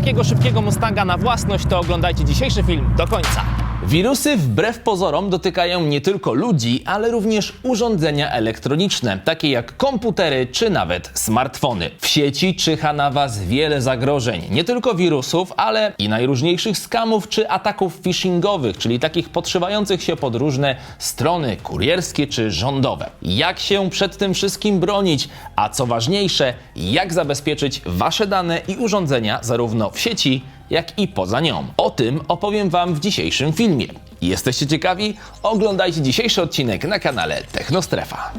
takiego szybkiego Mustanga na własność, to oglądajcie dzisiejszy film do końca. Wirusy wbrew pozorom dotykają nie tylko ludzi, ale również urządzenia elektroniczne, takie jak komputery czy nawet smartfony. W sieci czyha na Was wiele zagrożeń, nie tylko wirusów, ale i najróżniejszych skamów czy ataków phishingowych, czyli takich podszywających się pod różne strony kurierskie czy rządowe. Jak się przed tym wszystkim bronić, a co ważniejsze, jak zabezpieczyć Wasze dane i urządzenia zarówno w sieci, jak i poza nią. O tym opowiem Wam w dzisiejszym filmie. Jesteście ciekawi? Oglądajcie dzisiejszy odcinek na kanale Technostrefa.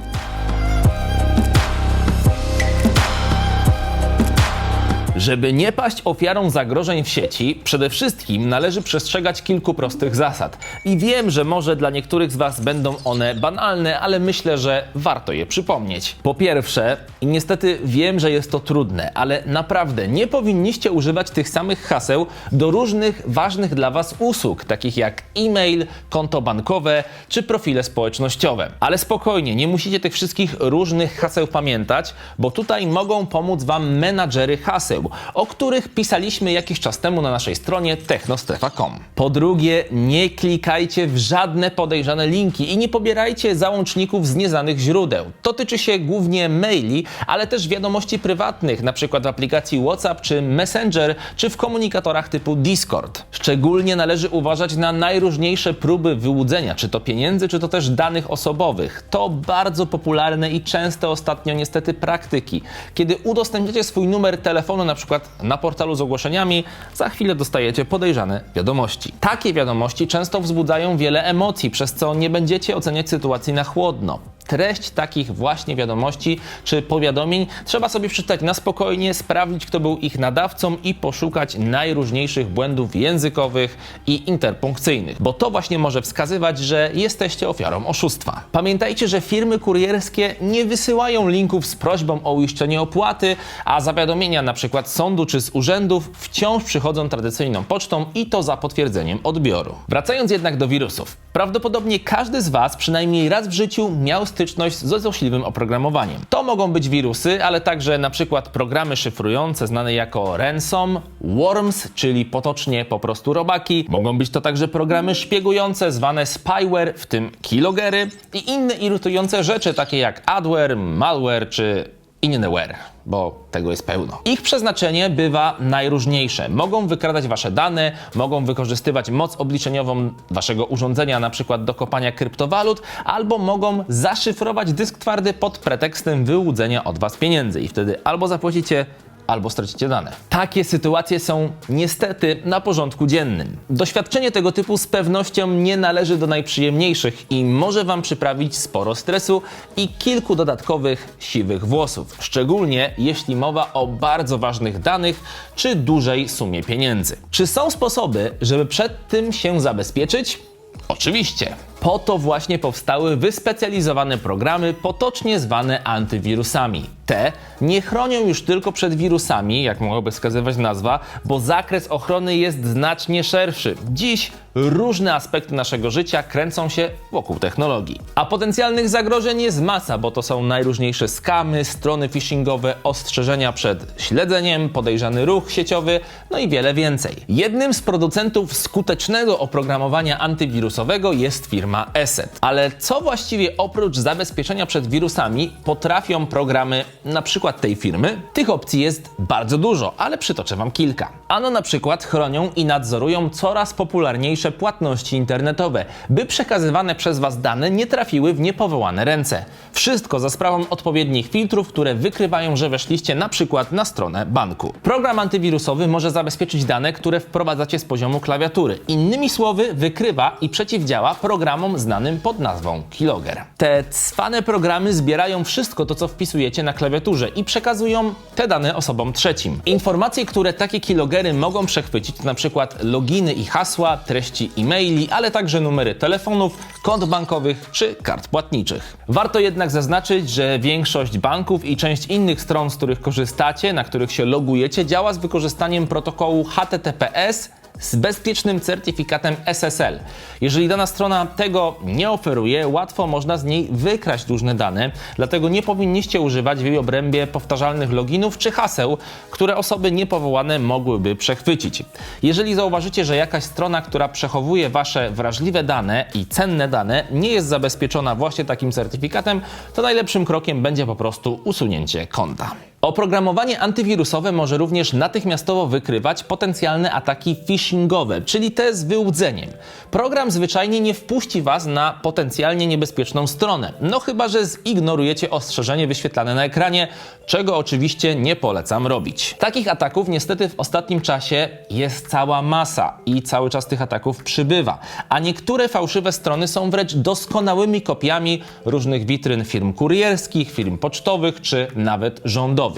Żeby nie paść ofiarą zagrożeń w sieci, przede wszystkim należy przestrzegać kilku prostych zasad. I wiem, że może dla niektórych z Was będą one banalne, ale myślę, że warto je przypomnieć. Po pierwsze, i niestety wiem, że jest to trudne, ale naprawdę nie powinniście używać tych samych haseł do różnych ważnych dla Was usług, takich jak e-mail, konto bankowe czy profile społecznościowe. Ale spokojnie, nie musicie tych wszystkich różnych haseł pamiętać, bo tutaj mogą pomóc Wam menadżery haseł, o których pisaliśmy jakiś czas temu na naszej stronie technostrefa.com. Po drugie, nie klikajcie w żadne podejrzane linki i nie pobierajcie załączników z nieznanych źródeł. To tyczy się głównie maili, ale też wiadomości prywatnych, przykład w aplikacji WhatsApp czy Messenger, czy w komunikatorach typu Discord. Szczególnie należy uważać na najróżniejsze próby wyłudzenia, czy to pieniędzy, czy to też danych osobowych. To bardzo popularne i częste ostatnio niestety praktyki. Kiedy udostępniacie swój numer telefonu na przykład na portalu z ogłoszeniami, za chwilę dostajecie podejrzane wiadomości. Takie wiadomości często wzbudzają wiele emocji, przez co nie będziecie oceniać sytuacji na chłodno. Treść takich właśnie wiadomości czy powiadomień trzeba sobie przeczytać na spokojnie, sprawdzić, kto był ich nadawcą i poszukać najróżniejszych błędów językowych i interpunkcyjnych, bo to właśnie może wskazywać, że jesteście ofiarą oszustwa. Pamiętajcie, że firmy kurierskie nie wysyłają linków z prośbą o uiszczenie opłaty, a zawiadomienia z sądu czy z urzędów wciąż przychodzą tradycyjną pocztą i to za potwierdzeniem odbioru. Wracając jednak do wirusów. Prawdopodobnie każdy z Was przynajmniej raz w życiu miał styczność ze złośliwym oprogramowaniem. To mogą być wirusy, ale także na przykład programy szyfrujące znane jako ransom, worms, czyli potocznie po prostu robaki. Mogą być to także programy szpiegujące zwane spyware, w tym kilogery i inne irytujące rzeczy takie jak adware, malware czy innoware, bo tego jest pełno. Ich przeznaczenie bywa najróżniejsze. Mogą wykradać wasze dane, mogą wykorzystywać moc obliczeniową waszego urządzenia, na przykład do kopania kryptowalut, albo mogą zaszyfrować dysk twardy pod pretekstem wyłudzenia od was pieniędzy i wtedy albo zapłacicie albo stracicie dane. Takie sytuacje są niestety na porządku dziennym. Doświadczenie tego typu z pewnością nie należy do najprzyjemniejszych i może Wam przyprawić sporo stresu i kilku dodatkowych siwych włosów, szczególnie jeśli mowa o bardzo ważnych danych czy dużej sumie pieniędzy. Czy są sposoby, żeby przed tym się zabezpieczyć? Oczywiście. Po to właśnie powstały wyspecjalizowane programy, potocznie zwane antywirusami. Te nie chronią już tylko przed wirusami, jak mogłaby wskazywać nazwa, bo zakres ochrony jest znacznie szerszy. Dziś różne aspekty naszego życia kręcą się wokół technologii. A potencjalnych zagrożeń jest masa, bo to są najróżniejsze skamy, strony phishingowe, ostrzeżenia przed śledzeniem, podejrzany ruch sieciowy, no i wiele więcej. Jednym z producentów skutecznego oprogramowania antywirusowego jest firma Eset. Ale co właściwie oprócz zabezpieczenia przed wirusami potrafią programy na przykład tej firmy? Tych opcji jest bardzo dużo, ale przytoczę Wam kilka. Ano na przykład chronią i nadzorują coraz popularniejsze płatności internetowe, by przekazywane przez Was dane nie trafiły w niepowołane ręce. Wszystko za sprawą odpowiednich filtrów, które wykrywają, że weszliście na przykład na stronę banku. Program antywirusowy może zabezpieczyć dane, które wprowadzacie z poziomu klawiatury. Innymi słowy, wykrywa i przeciwdziała programom znanym pod nazwą Keylogger. Te cwane programy zbierają wszystko to, co wpisujecie na klawiaturze i przekazują te dane osobom trzecim. Informacje, które takie keyloggery mogą przechwycić, to przykład loginy i hasła, treści e-maili, ale także numery telefonów, kont bankowych czy kart płatniczych. Warto jednak zaznaczyć, że większość banków i część innych stron, z których korzystacie, na których się logujecie, działa z wykorzystaniem protokołu HTTPS z bezpiecznym certyfikatem SSL. Jeżeli dana strona tego nie oferuje, łatwo można z niej wykraść różne dane, dlatego nie powinniście używać w jej obrębie powtarzalnych loginów czy haseł, które osoby niepowołane mogłyby przechwycić. Jeżeli zauważycie, że jakaś strona, która przechowuje wasze wrażliwe dane i cenne dane, nie jest zabezpieczona właśnie takim certyfikatem, to najlepszym krokiem będzie po prostu usunięcie konta. Oprogramowanie antywirusowe może również natychmiastowo wykrywać potencjalne ataki phishingowe, czyli te z wyłudzeniem. Program zwyczajnie nie wpuści Was na potencjalnie niebezpieczną stronę, no chyba że zignorujecie ostrzeżenie wyświetlane na ekranie, czego oczywiście nie polecam robić. Takich ataków niestety w ostatnim czasie jest cała masa i cały czas tych ataków przybywa, a niektóre fałszywe strony są wręcz doskonałymi kopiami różnych witryn firm kurierskich, firm pocztowych czy nawet rządowych.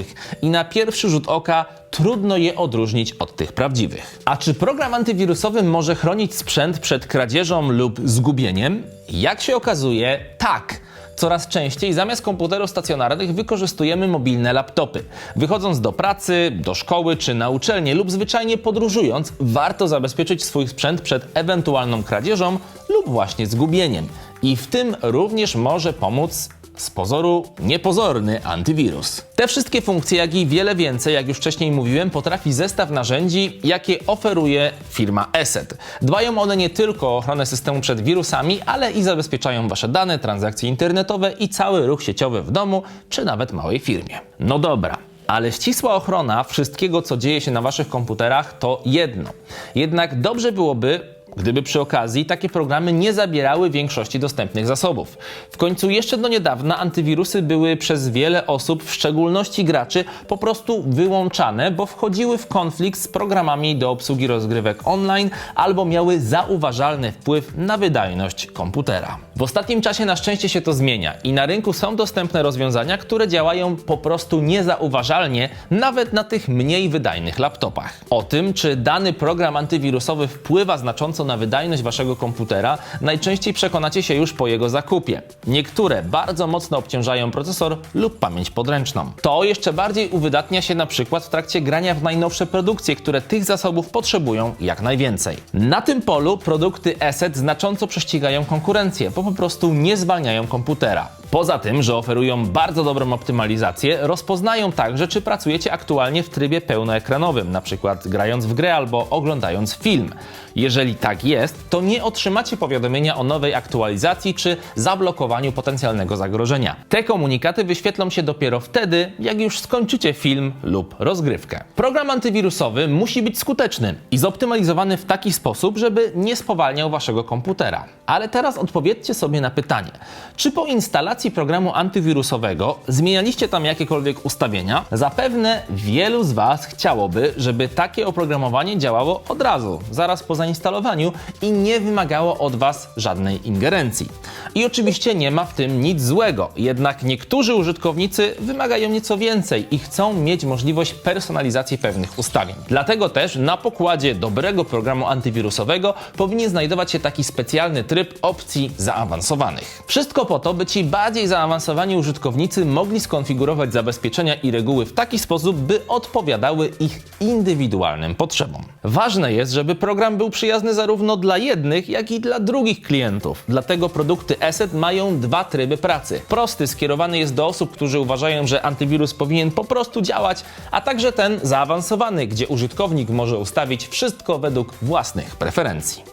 I na pierwszy rzut oka trudno je odróżnić od tych prawdziwych. A czy program antywirusowy może chronić sprzęt przed kradzieżą lub zgubieniem? Jak się okazuje, tak. Coraz częściej zamiast komputerów stacjonarnych wykorzystujemy mobilne laptopy. Wychodząc do pracy, do szkoły czy na uczelnię lub zwyczajnie podróżując, warto zabezpieczyć swój sprzęt przed ewentualną kradzieżą lub właśnie zgubieniem. I w tym również może pomóc z pozoru niepozorny antywirus. Te wszystkie funkcje, jak i wiele więcej, jak już wcześniej mówiłem, potrafi zestaw narzędzi, jakie oferuje firma ESET. Dbają one nie tylko o ochronę systemu przed wirusami, ale i zabezpieczają wasze dane, transakcje internetowe i cały ruch sieciowy w domu czy nawet małej firmie. No dobra. Ale ścisła ochrona wszystkiego, co dzieje się na waszych komputerach, to jedno. Jednak dobrze byłoby, gdyby przy okazji takie programy nie zabierały większości dostępnych zasobów. W końcu jeszcze do niedawna antywirusy były przez wiele osób, w szczególności graczy, po prostu wyłączane, bo wchodziły w konflikt z programami do obsługi rozgrywek online albo miały zauważalny wpływ na wydajność komputera. W ostatnim czasie na szczęście się to zmienia i na rynku są dostępne rozwiązania, które działają po prostu niezauważalnie, nawet na tych mniej wydajnych laptopach. O tym, czy dany program antywirusowy wpływa znacząco na wydajność waszego komputera, najczęściej przekonacie się już po jego zakupie. Niektóre bardzo mocno obciążają procesor lub pamięć podręczną. To jeszcze bardziej uwydatnia się na przykład w trakcie grania w najnowsze produkcje, które tych zasobów potrzebują jak najwięcej. Na tym polu produkty ESET znacząco prześcigają konkurencję, bo po prostu nie zwalniają komputera. Poza tym, że oferują bardzo dobrą optymalizację, rozpoznają także, czy pracujecie aktualnie w trybie pełnoekranowym, np. grając w grę albo oglądając film. Jeżeli tak jest, to nie otrzymacie powiadomienia o nowej aktualizacji czy zablokowaniu potencjalnego zagrożenia. Te komunikaty wyświetlą się dopiero wtedy, jak już skończycie film lub rozgrywkę. Program antywirusowy musi być skuteczny i zoptymalizowany w taki sposób, żeby nie spowalniał waszego komputera. Ale teraz odpowiedzcie sobie na pytanie, czy po instalacji programu antywirusowego zmienialiście tam jakiekolwiek ustawienia? Zapewne wielu z was chciałoby, żeby takie oprogramowanie działało od razu, zaraz po zainstalowaniu i nie wymagało od Was żadnej ingerencji. I oczywiście nie ma w tym nic złego, jednak niektórzy użytkownicy wymagają nieco więcej i chcą mieć możliwość personalizacji pewnych ustawień. Dlatego też na pokładzie dobrego programu antywirusowego powinien znajdować się taki specjalny tryb opcji zaawansowanych. Wszystko po to, by ci bardziej zaawansowani użytkownicy mogli skonfigurować zabezpieczenia i reguły w taki sposób, by odpowiadały ich indywidualnym potrzebom. Ważne jest, żeby program był przyjazny zarówno dla jednych, jak i dla drugich klientów. Dlatego produkty ESET mają dwa tryby pracy. Prosty skierowany jest do osób, którzy uważają, że antywirus powinien po prostu działać, a także ten zaawansowany, gdzie użytkownik może ustawić wszystko według własnych preferencji.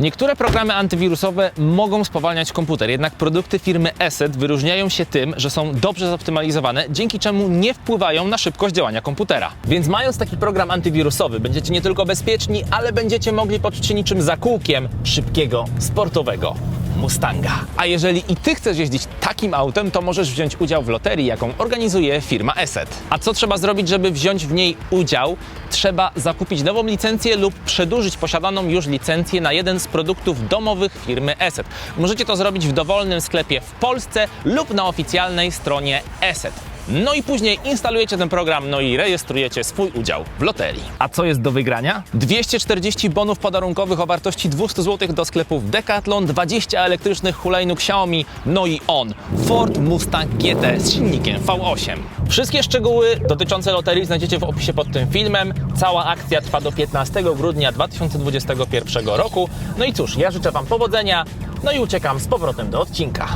Niektóre programy antywirusowe mogą spowalniać komputer, jednak produkty firmy ESET wyróżniają się tym, że są dobrze zoptymalizowane, dzięki czemu nie wpływają na szybkość działania komputera. Więc mając taki program antywirusowy, będziecie nie tylko bezpieczni, ale będziecie mogli poczuć się niczym za kółkiem szybkiego, sportowego Mustanga. A jeżeli i ty chcesz jeździć takim autem, to możesz wziąć udział w loterii, jaką organizuje firma ESET. A co trzeba zrobić, żeby wziąć w niej udział? Trzeba zakupić nową licencję lub przedłużyć posiadaną już licencję na jeden z produktów domowych firmy ESET. Możecie to zrobić w dowolnym sklepie w Polsce lub na oficjalnej stronie ESET. No i później instalujecie ten program, no i rejestrujecie swój udział w loterii. A co jest do wygrania? 240 bonów podarunkowych o wartości 200 zł do sklepów Decathlon, 20 elektrycznych hulajnóg Xiaomi, no i on, Ford Mustang GT z silnikiem V8. Wszystkie szczegóły dotyczące loterii znajdziecie w opisie pod tym filmem. Cała akcja trwa do 15 grudnia 2021 roku. No i cóż, ja życzę Wam powodzenia, no i uciekam z powrotem do odcinka.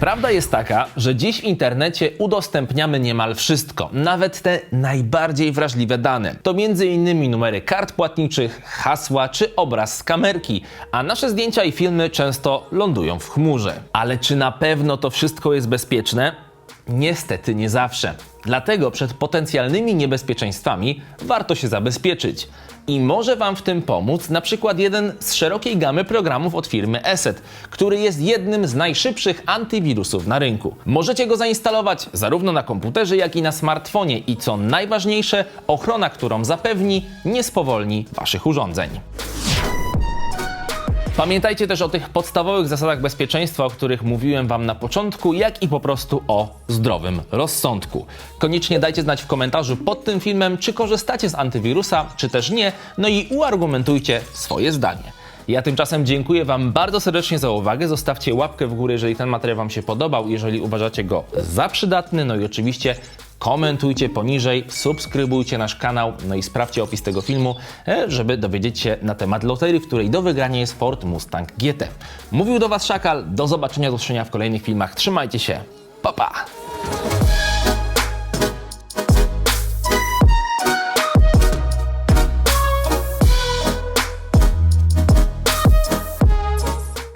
Prawda jest taka, że dziś w internecie udostępniamy niemal wszystko, nawet te najbardziej wrażliwe dane. To m.in. numery kart płatniczych, hasła czy obraz z kamerki, a nasze zdjęcia i filmy często lądują w chmurze. Ale czy na pewno to wszystko jest bezpieczne? Niestety nie zawsze. Dlatego przed potencjalnymi niebezpieczeństwami warto się zabezpieczyć. I może Wam w tym pomóc na przykład jeden z szerokiej gamy programów od firmy Eset, który jest jednym z najszybszych antywirusów na rynku. Możecie go zainstalować zarówno na komputerze, jak i na smartfonie i co najważniejsze, ochrona, którą zapewni, nie spowolni Waszych urządzeń. Pamiętajcie też o tych podstawowych zasadach bezpieczeństwa, o których mówiłem Wam na początku, jak i po prostu o zdrowym rozsądku. Koniecznie dajcie znać w komentarzu pod tym filmem, czy korzystacie z antywirusa, czy też nie, no i uargumentujcie swoje zdanie. Ja tymczasem dziękuję Wam bardzo serdecznie za uwagę. Zostawcie łapkę w górę, jeżeli ten materiał Wam się podobał, jeżeli uważacie go za przydatny. No i oczywiście komentujcie poniżej, subskrybujcie nasz kanał, no i sprawdźcie opis tego filmu, e, żeby dowiedzieć się na temat loterii, w której do wygrania jest Ford Mustang GT. Mówił do Was Szakal, do zobaczenia, do usłyszenia w kolejnych filmach. Trzymajcie się, pa pa!